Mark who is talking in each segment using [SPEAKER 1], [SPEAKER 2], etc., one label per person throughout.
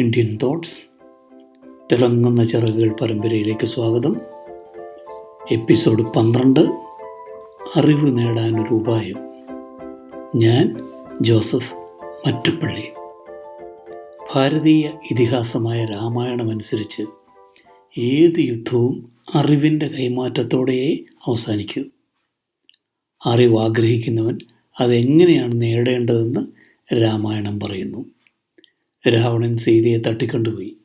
[SPEAKER 1] Indian thoughts തിളങ്ങുന്ന ചിറകുകൾ പരമ്പരയിലേക്ക് സ്വാഗതം. എപ്പിസോഡ് പന്ത്രണ്ട് അറിവ് നേടാനൊരു ഉപായം. ഞാൻ ജോസഫ് മറ്റുപ്പള്ളി. ഭാരതീയ ഇതിഹാസമായ രാമായണമനുസരിച്ച് ഏത് യുദ്ധവും അറിവിന്റെ കൈമാറ്റത്തോടെയേ അവസാനിക്കൂ. അറിവ് ആഗ്രഹിക്കുന്നവൻ അതെങ്ങനെയാണ് നേടേണ്ടതെന്ന് രാമായണം പറയുന്നു. രാവണൻ സീതയെ തട്ടിക്കൊണ്ടുപോയി.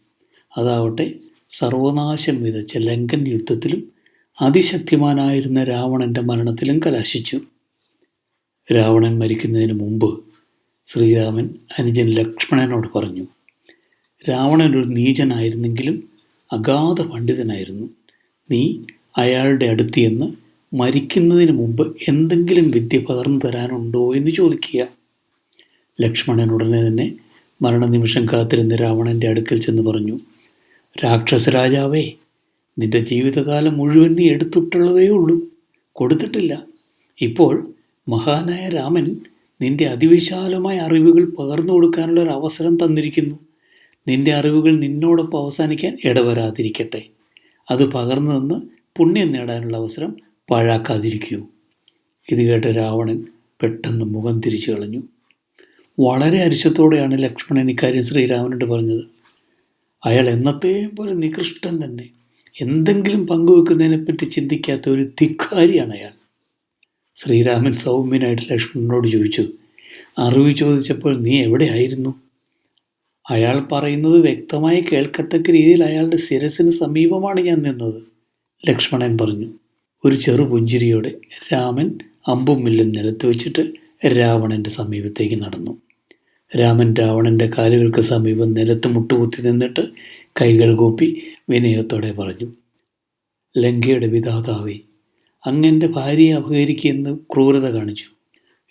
[SPEAKER 1] അതാവട്ടെ സർവനാശം വിതച്ച ലങ്കൻ യുദ്ധത്തിലും അതിശക്തിമാനായിരുന്ന രാവണന്റെ മരണത്തിലും കലാശിച്ചു. രാവണൻ മരിക്കുന്നതിന് മുമ്പ് ശ്രീരാമൻ അനുജൻ ലക്ഷ്മണനോട് പറഞ്ഞു രാവണൻ ഒരു നീചനായിരുന്നെങ്കിലും അഗാധ പണ്ഡിതനായിരുന്നു. നീ അയാളുടെ അടുത്ത് എന്ന് മരിക്കുന്നതിന് മുമ്പ് എന്തെങ്കിലും വിദ്യ പകർന്നു തരാനുണ്ടോ എന്ന് ചോദിക്കുക. ലക്ഷ്മണൻ ഉടനെ തന്നെ മരണനിമിഷം കാത്തിരുന്ന രാവണന്റെ അടുക്കൽ ചെന്ന് പറഞ്ഞു രാക്ഷസരാജാവേ നിന്റെ ജീവിതകാലം മുഴുവൻ നീ എടുത്തിട്ടുള്ളതേ ഉള്ളൂ. കൊടുത്തിട്ടില്ല. ഇപ്പോൾ മഹാനായ രാമൻ നിന്റെ അതിവിശാലമായ അറിവുകൾ പകർന്നു കൊടുക്കാനുള്ള ഒരു അവസരം തന്നിരിക്കുന്നു. നിന്റെ അറിവുകൾ നിന്നോടൊപ്പം അവസാനിക്കാൻ ഇടവരാതിരിക്കട്ടെ. അത് പകർന്നു നിന്ന് പുണ്യം നേടാനുള്ള അവസരം പാഴാക്കാതിരിക്കൂ. ഇത് കേട്ട രാവണൻ പെട്ടെന്ന് മുഖം തിരിച്ചു കളഞ്ഞു വളരെ അരിശത്തോടെയാണ് ലക്ഷ്മണൻ ഇക്കാര്യം ശ്രീരാമനോട് പറഞ്ഞത്. അയാൾ എന്നത്തെയും പോലെ നികൃഷ്ടൻ തന്നെ. എന്തെങ്കിലും പങ്കുവെക്കുന്നതിനെപ്പറ്റി ചിന്തിക്കാത്ത ഒരു ധിക്കാരിയാണ് അയാൾ. ശ്രീരാമൻ സൗമ്യനായിട്ട് ലക്ഷ്മണനോട് ചോദിച്ചു അറിവ് ചോദിച്ചപ്പോൾ നീ എവിടെയായിരുന്നു? അയാൾ പറയുന്നത് വ്യക്തമായി കേൾക്കത്തക്ക രീതിയിൽ അയാളുടെ ശിരസിന് സമീപമാണ് ഞാൻ നിന്നത് ലക്ഷ്മണൻ പറഞ്ഞു. ഒരു ചെറു പുഞ്ചിരിയോടെ രാമൻ അമ്പും മില്ലും നിലത്ത് വെച്ചിട്ട് രാവണന്റെ സമീപത്തേക്ക് നടന്നു. രാമൻ രാവണന്റെ കാലുകൾക്ക് സമീപം നിലത്ത് മുട്ടുകുത്തി നിന്നിട്ട് കൈകൾ കൂപ്പി വിനയത്തോടെ പറഞ്ഞു ലങ്കയുടെ വിധാതാവേ അങ്ങന്റെ ഭാര്യയെ അപഹരിക്കുമെന്ന് ക്രൂരത കാണിച്ചു.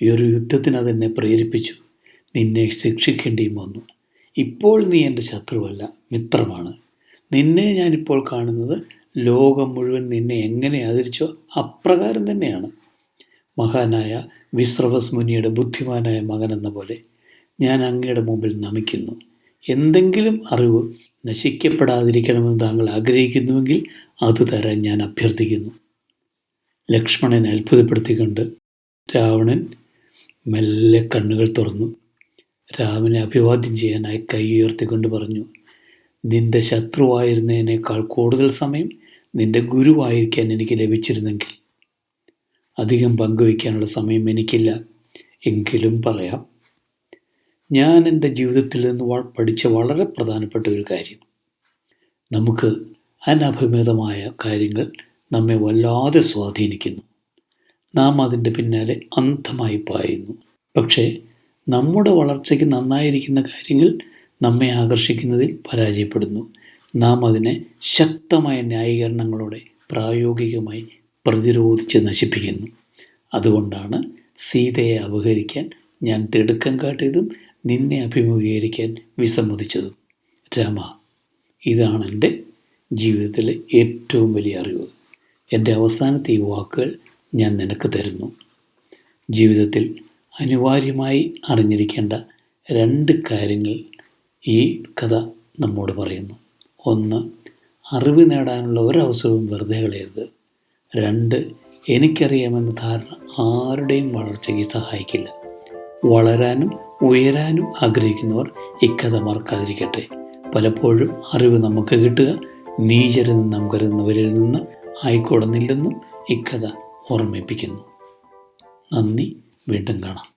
[SPEAKER 1] ഈ ഒരു യുദ്ധത്തിന് അതെന്നെ പ്രേരിപ്പിച്ചു. നിന്നെ ശിക്ഷിക്കേണ്ടിയും വന്നു. ഇപ്പോൾ നീ എന്റെ ശത്രുവല്ല മിത്രമാണ്. നിന്നെ ഞാനിപ്പോൾ കാണുന്നത് ലോകം മുഴുവൻ നിന്നെ എങ്ങനെ ആദരിച്ചോ അപ്രകാരം തന്നെയാണ്. മഹാനായ വിശ്രവസ് മുനിയുടെ ബുദ്ധിമാനായ മകനെന്ന പോലെ ഞാൻ അങ്ങയുടെ മുമ്പിൽ നമിക്കുന്നു. എന്തെങ്കിലും അറിവ് നശിക്കപ്പെടാതിരിക്കണമെന്ന് താങ്കൾ ആഗ്രഹിക്കുന്നുവെങ്കിൽ അത് തരാൻ ഞാൻ അഭ്യർത്ഥിക്കുന്നു. ലക്ഷ്മണനെ അത്ഭുതപ്പെടുത്തിക്കൊണ്ട് രാവണൻ മെല്ലെ കണ്ണുകൾ തുറന്നു. രാമനെ അഭിവാദ്യം ചെയ്യാനായി കൈ ഉയർത്തിക്കൊണ്ട് പറഞ്ഞു നിന്റെ ശത്രുവായിരുന്നതിനേക്കാൾ കൂടുതൽ സമയം നിന്റെ ഗുരുവായിരിക്കാൻ എനിക്ക് ലഭിച്ചിരുന്നെങ്കിൽ. അധികം പങ്കുവയ്ക്കാനുള്ള സമയം എനിക്കില്ല. എങ്കിലും പറയാം. ഞാൻ എന്റെ ജീവിതത്തിൽ നിന്ന് പഠിച്ച വളരെ പ്രധാനപ്പെട്ട ഒരു കാര്യം. നമുക്ക് അനഭിമിതമായ കാര്യങ്ങൾ നമ്മെ വല്ലാതെ സ്വാധീനിക്കുന്നു. നാം അതിന്റെ പിന്നാലെ അന്ധമായി പായുന്നു. പക്ഷേ നമ്മുടെ വളർച്ചയ്ക്ക് നന്നായിരിക്കുന്ന കാര്യങ്ങൾ നമ്മെ ആകർഷിക്കുന്നതിൽ പരാജയപ്പെടുന്നു. നാം അതിനെ ശക്തമായ ന്യായീകരണങ്ങളോടെ പ്രായോഗികമായി പ്രതിരോധിച്ച് നശിപ്പിക്കുന്നു. അതുകൊണ്ടാണ് സീതയെ അപഹരിക്കാൻ ഞാൻ തിടുക്കം കാട്ടിയതും നിന്നെ അഭിമുഖീകരിക്കാൻ വിസമ്മതിച്ചതും. രാമ ഇതാണ് എന്റെ ജീവിതത്തിലെ ഏറ്റവും വലിയ അറിവ്. എന്റെ അവസാനത്തെ ഈ വാക്കുകൾ ഞാൻ നിനക്ക് തരുന്നു. ജീവിതത്തിൽ അനിവാര്യമായി അറിഞ്ഞിരിക്കേണ്ട രണ്ട് കാര്യങ്ങൾ ഈ കഥ നമ്മോട് പറയുന്നു. ഒന്ന് അറിവ് നേടാനുള്ള ഒരവസരവും വെറുതെ കളയരുത്. രണ്ട് എനിക്കറിയാമെന്ന ധാരണ ആരുടെയും വളർച്ചയ്ക്ക് സഹായിക്കില്ല. വളരാനും ഉയരാനും ആഗ്രഹിക്കുന്നവർ ഇക്കഥ മറക്കാതിരിക്കട്ടെ. പലപ്പോഴും അറിവ് നമുക്ക് കിട്ടുക നീചരെന്ന് നാം കരുതുന്നവരിൽ നിന്ന് ആയിക്കോടുന്നില്ലെന്നും ഇക്കഥ ഓർമ്മിപ്പിക്കുന്നു. നന്ദി വീണ്ടും കാണാം.